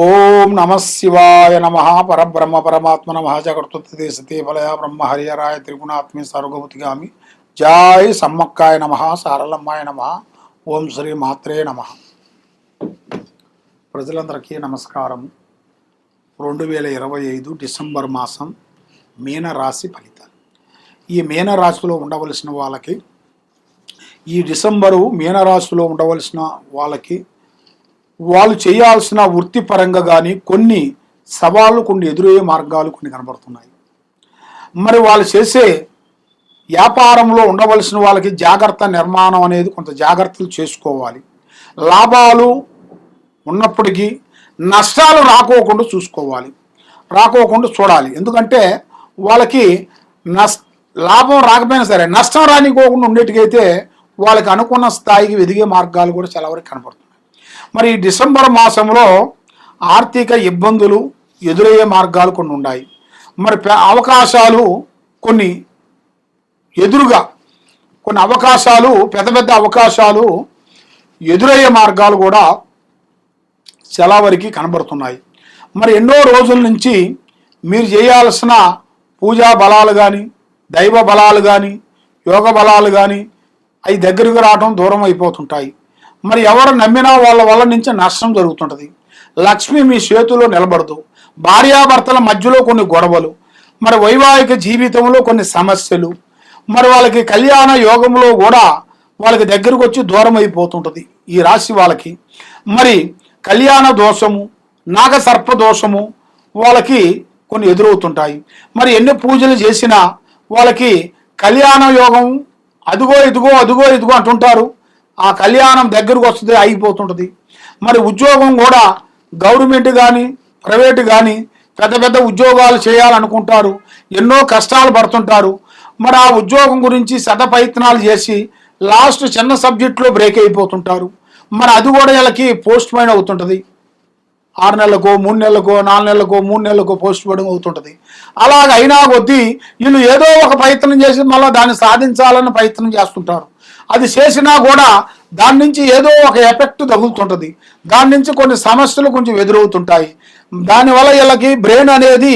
ఓం నమ శివాయ నమ. పరబ్రహ్మ పరమాత్మ నమ. జగత్తే సతీఫలయ బ్రహ్మ హరియరాయ త్రిగుణాత్మి సర్వభూతిగామి జాయ్ సమ్మక్కాయ నమ. సారలమ్మాయ నమ. ఓం శ్రీ మాత్రే నమ. ప్రజలందరికీ నమస్కారం రెండు వేల ఇరవై ఐదు డిసెంబర్ మాసం మీనరాశి ఫలితాలు. ఈ మీనరాశిలో ఉండవలసిన వాళ్ళకి ఈ డిసెంబరు మీనరాశిలో ఉండవలసిన వాళ్ళకి వాళ్ళు చేయాల్సిన వృత్తిపరంగా కానీ కొన్ని సవాళ్ళు కొన్ని ఎదురయ్యే మార్గాలు కొన్ని కనబడుతున్నాయి. మరి వాళ్ళు చేసే వ్యాపారంలో ఉండవలసిన వాళ్ళకి జాగ్రత్త నిర్మాణం అనేది కొంత జాగ్రత్తలు చేసుకోవాలి. లాభాలు ఉన్నప్పటికీ నష్టాలు రాకోకుండా చూసుకోవాలి. రాకోకుండా చూడాలి. ఎందుకంటే వాళ్ళకి నష్ లాభం రాకపోయినా సరే నష్టం రానికోకుండా ఉండేటికైతే వాళ్ళకి అనుకున్న స్థాయికి ఎదిగే మార్గాలు కూడా చాలా వరకు కనబడుతుంది మరి డిసెంబర్ మాసంలో ఆర్థిక ఇబ్బందులు ఎదురయ్యే మార్గాలు కొన్ని ఉన్నాయి. మరి అవకాశాలు కొన్ని ఎదురుగా కొన్ని అవకాశాలు పెద్ద పెద్ద అవకాశాలు ఎదురయ్యే మార్గాలు కూడా చాలా వరకు కనబడుతున్నాయి. మరి ఎన్నో రోజుల నుంచి మీరు చేయాల్సిన పూజా బలాలు కానీ దైవ బలాలు కానీ యోగ బలాలు కానీ అవి దగ్గరకు రావడం దూరం అయిపోతుంటాయి. మరి ఎవరు నమ్మినా వాళ్ళ వల్ల నుంచి నష్టం జరుగుతుంటుంది. లక్ష్మి మీ చేతిలో నిలబడదు. భార్యాభర్తల మధ్యలో కొన్ని గొడవలు మరి వైవాహిక జీవితంలో కొన్ని సమస్యలు మరి వాళ్ళకి కళ్యాణ యోగంలో కూడా వాళ్ళకి దగ్గరకు వచ్చి దూరం అయిపోతుంటుంది ఈ రాశి వాళ్ళకి. మరి కళ్యాణ దోషము నాగసర్ప దోషము వాళ్ళకి కొన్ని ఎదురవుతుంటాయి. మరి ఎన్ని పూజలు చేసినా వాళ్ళకి కళ్యాణ యోగం అదుగో ఇదిగో అదుగో ఇదిగో అంటుంటారు. ఆ కళ్యాణం దగ్గరకు వస్తుంది ఆగిపోతుంటుంది. మరి ఉద్యోగం కూడా గవర్నమెంట్ కానీ ప్రైవేట్ కానీ పెద్ద పెద్ద ఉద్యోగాలు చేయాలనుకుంటారు. ఎన్నో కష్టాలు పడుతుంటారు. మరి ఆ ఉద్యోగం గురించి శత ప్రయత్నాలు చేసి లాస్ట్ చిన్న సబ్జెక్ట్లో బ్రేక్ అయిపోతుంటారు. మరి అది కూడా వీళ్ళకి పోస్ట్ మైన్ అవుతుంటుంది. ఆరు నెలలకో మూడు నెలలకో నాలుగు నెలలకో మూడు నెలలకో పోస్ట్ పోయడం అవుతుంటుంది. అలాగ అయినా కొద్దీ వీళ్ళు ఏదో ఒక ప్రయత్నం చేసి మళ్ళీ దాన్ని సాధించాలని ప్రయత్నం చేస్తుంటారు. అది చేసినా కూడా దాని నుంచి ఏదో ఒక ఎఫెక్ట్ తగులుతుంటుంది. దాని నుంచి కొన్ని సమస్యలు కొంచెం ఎదురవుతుంటాయి. దానివల్ల వీళ్ళకి బ్రెయిన్ అనేది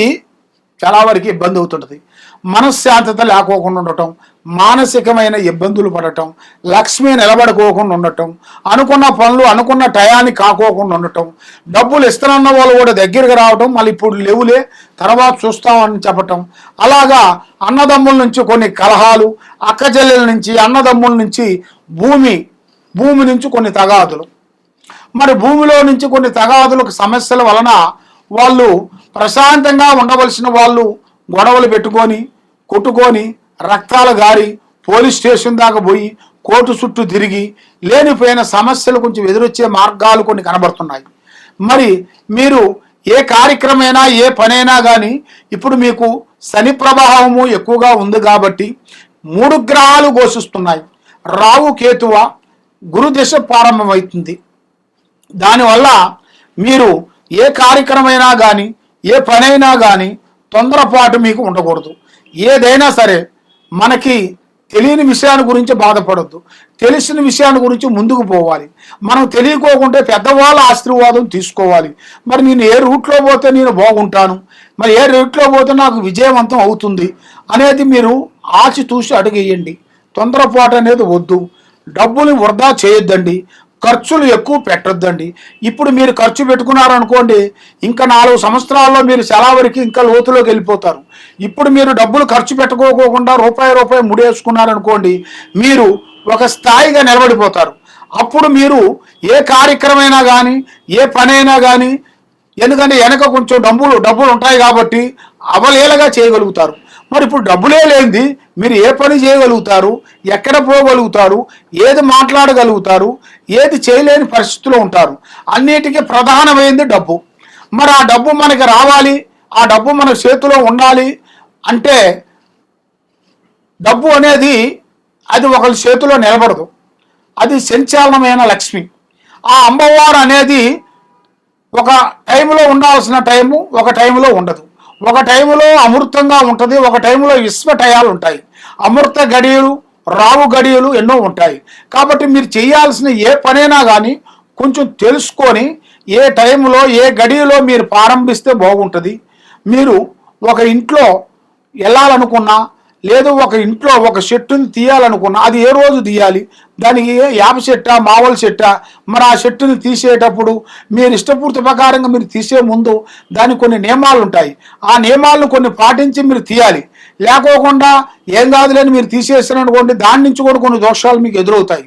చాలా వరకు ఇబ్బంది అవుతుంటుంది. మనశ్శాంతత లేకోకుండా ఉండటం మానసికమైన ఇబ్బందులు పడటం లక్ష్మి నిలబడుకోకుండా ఉండటం అనుకున్న పనులు అనుకున్న టయానికి కాకోకుండా ఉండటం డబ్బులు ఇస్తానన్న వాళ్ళు కూడా దగ్గరికి రావటం మళ్ళీ ఇప్పుడు లేవులే తర్వాత చూస్తామని చెప్పటం. అలాగా అన్నదమ్ముల నుంచి కొన్ని కలహాలు అక్కచెల్లెల నుంచి అన్నదమ్ముల నుంచి భూమి భూమి నుంచి కొన్ని తగాదులు. మరి భూమిలో నుంచి కొన్ని తగాదులకు సమస్యల వలన వాళ్ళు ప్రశాంతంగా ఉండవలసిన వాళ్ళు గొడవలు పెట్టుకొని కొట్టుకొని రక్తాలు గారి పోలీస్ స్టేషన్ దాకా పోయి కోర్టు చుట్టూ తిరిగి లేనిపోయిన సమస్యలు కొంచెం ఎదురొచ్చే మార్గాలు కొన్ని కనబడుతున్నాయి. మరి మీరు ఏ కార్యక్రమైనా ఏ పనైనా కానీ ఇప్పుడు మీకు శని ప్రభావము ఎక్కువగా ఉంది కాబట్టి మూడు గ్రహాలు ఘోషిస్తున్నాయి. రావు కేతువ గురుదశ ప్రారంభమవుతుంది. దానివల్ల మీరు ఏ కార్యక్రమైనా కానీ ఏ పనైనా కానీ తొందరపాటు మీకు ఉండకూడదు. ఏదైనా సరే మనకి తెలియని విషయాన్ని గురించి బాధపడద్దు. తెలిసిన విషయాన్ని గురించి ముందుకు పోవాలి. మనం తెలియకోకుంటే పెద్దవాళ్ళ ఆశీర్వాదం తీసుకోవాలి. మరి నేను ఏ రూట్లో పోతే నేను బాగుంటాను? మరి ఏ రూట్లో పోతే నాకు విజయవంతం అవుతుంది? అనేది మీరు ఆచి చూసి అడిగేయండి. తొందరపాటు అనేది వద్దు. డబ్బుని వృధా చేయొద్దండి. ఖర్చులు ఎక్కువ పెట్టొద్దండి. ఇప్పుడు మీరు ఖర్చు పెట్టుకున్నారనుకోండి ఇంకా నాలుగు సంవత్సరాల్లో మీరు చాలా వరకు ఇంకా లోతులోకి వెళ్ళిపోతారు. ఇప్పుడు మీరు డబ్బులు ఖర్చు పెట్టుకోకుండా రూపాయి రూపాయి ముడేసుకున్నారనుకోండి మీరు ఒక స్థాయిగా నిలబడిపోతారు. అప్పుడు మీరు ఏ కార్యక్రమైనా కానీ ఏ పనైనా కానీ ఎందుకంటే వెనక కొంచెం డబ్బులు డబ్బులు ఉంటాయి కాబట్టి అవలేలగా చేయగలుగుతారు. మరి ఇప్పుడు డబ్బులే లేనిది మీరు ఏ పని చేయగలుగుతారు? ఎక్కడ పోగలుగుతారు? ఏది మాట్లాడగలుగుతారు? ఏది చేయలేని పరిస్థితిలో ఉంటారు? అన్నిటికీ ప్రధానమైంది డబ్బు. మరి ఆ డబ్బు మనకి రావాలి? ఆ డబ్బు మన చేతిలో ఉండాలి? అంటే డబ్బు అనేది అది ఒకరి చేతిలో నిలబడదు. అది సంచాలనమైన లక్ష్మి. ఆ అమ్మవారు అనేది ఒక టైంలో ఉండాల్సిన టైము ఒక టైంలో ఉండదు. ఒక టైంలో అమృతంగా ఉంటుంది ఒక టైంలో విశ్వ టయాలు ఉంటాయి. అమృత గడియలు రావు గడియలు ఎన్నో ఉంటాయి. కాబట్టి మీరు చేయాల్సిన ఏ పనైనా కానీ కొంచెం తెలుసుకొని ఏ టైంలో ఏ గడియలో మీరు ప్రారంభిస్తే బాగుంటుంది. మీరు ఒక ఇంట్లో వెళ్ళాలనుకున్నా లేదు ఒక ఇంట్లో ఒక చెట్టుని తీయాలనుకున్నా అది ఏ రోజు తీయాలి? దానికి యాప చెట్టా మామూలు చెట్టా మరి ఆ చెట్టుని తీసేటప్పుడు మీరు ఇష్టపూర్తి ప్రకారంగా మీరు తీసే ముందు దానికి కొన్ని నియమాలు ఉంటాయి. ఆ నియమాలను కొన్ని పాటించి మీరు తీయాలి. లేకోకుండా ఏం కాదులేని మీరు తీసేసారనుకోండి దాని నుంచి కూడా కొన్ని దోషాలు మీకు ఎదురవుతాయి.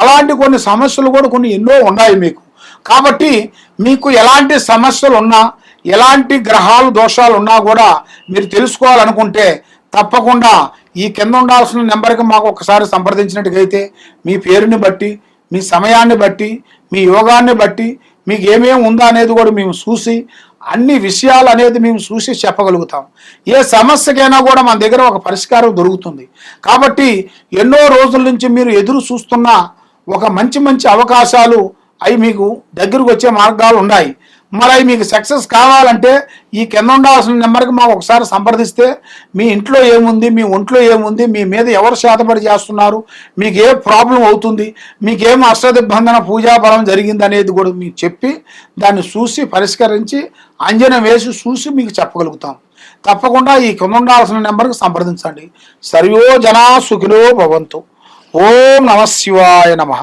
అలాంటి కొన్ని సమస్యలు కూడా కొన్ని ఎన్నో ఉన్నాయి మీకు. కాబట్టి మీకు ఎలాంటి సమస్యలు ఉన్నా ఎలాంటి గ్రహాలు దోషాలు ఉన్నా కూడా మీరు తెలుసుకోవాలనుకుంటే తప్పకుండా ఈ కింద ఉండాల్సిన నెంబర్కి మాకు ఒకసారి సంప్రదించినట్టుగైతే మీ పేరుని బట్టి మీ సమయాన్ని బట్టి మీ యోగాన్ని బట్టి మీకు ఏమేమి ఉందా అనేది కూడా మేము చూసి అన్ని విషయాలు అనేది మేము చూసి చెప్పగలుగుతాం. ఏ సమస్యకైనా కూడా మన దగ్గర ఒక పరిష్కారం దొరుకుతుంది. కాబట్టి ఎన్నో రోజుల నుంచి మీరు ఎదురు చూస్తున్న ఒక మంచి మంచి అవకాశాలు అవి మీకు దగ్గరకు వచ్చే మార్గాలు ఉన్నాయి. మరి మీకు సక్సెస్ కావాలంటే ఈ కింద ఉండాల్సిన నెంబర్కి మాకు ఒకసారి సంప్రదిస్తే మీ ఇంట్లో ఏముంది మీ ఒంట్లో ఏముంది మీ మీద ఎవరు శాతపడి చేస్తున్నారు మీకు ఏ ప్రాబ్లం అవుతుంది మీకేం అష్టదిబ్బంధన పూజాఫలం జరిగింది అనేది కూడా మీకు చెప్పి దాన్ని చూసి పరిష్కరించి అంజనం వేసి చూసి మీకు చెప్పగలుగుతాం. తప్పకుండా ఈ కింద ఉండాల్సిన నెంబర్కి సంప్రదించండి. సర్వో జనా సుఖిలో భవంతు. ఓం నమ శివాయ నమః.